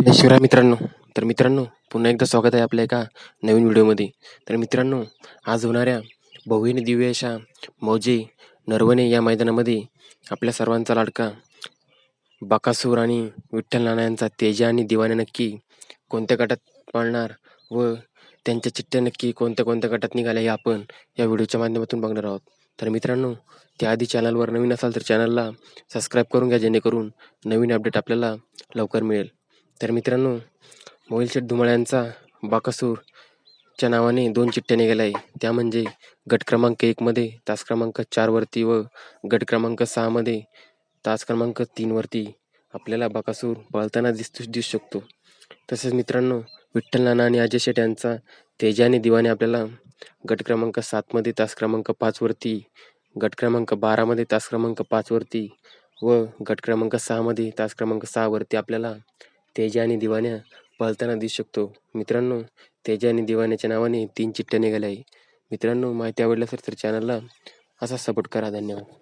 जय शिवराय मित्रांनो. तर मित्रांनो पुन्हा एकदा स्वागत आहे आपल्या एका नवीन व्हिडिओमध्ये. तर मित्रांनो आज होणाऱ्या भव्यने दिव्य अशा मौजे नरवणे या मैदानामध्ये आपल्या सर्वांचा लाडका बाकासूर आणि विठ्ठल नाना यांचा तेजा आणि दिवाने नक्की कोणत्या गटात पाळणार व त्यांच्या चिठ्ठ्या नक्की कोणत्या कोणत्या गटात निघाल्या हे आपण या व्हिडिओच्या माध्यमातून बघणार आहोत. तर मित्रांनो त्याआधी चॅनलवर नवीन असाल तर चॅनलला सबस्क्राईब करून घ्या जेणेकरून नवीन अपडेट आपल्याला लवकर मिळेल. तर मित्रांनो मोहिलशेठ धुमाळ्यांचा बाकासूरच्या नावाने दोन चिठ्ठ्या निघाल्या आहे. त्या म्हणजे गट क्रमांक एकमध्ये तास क्रमांक चारवरती व गट क्रमांक सहामध्ये तास क्रमांक तीनवरती आपल्याला बाकासूर पळताना दिसतो दिसू शकतो. तसेच मित्रांनो विठ्ठल नाना आणि अजय शेठ यांचा तेजा आणि दिवाने आपल्याला गट क्रमांक सातमध्ये तास क्रमांक पाचवरती गट क्रमांक बारामध्ये तास क्रमांक पाचवरती व गट क्रमांक सहामध्ये तास क्रमांक सहावरती आपल्याला तेजा आणि दिवाण्या पळताना दिसू शकतो. मित्रांनो तेजा आणि दिवाण्याच्या नावाने तीन चिठ्ठ्या निघाल्या आहे मित्रांनो माहिती आवडली तर चॅनलला असा सपोर्ट करा. धन्यवाद.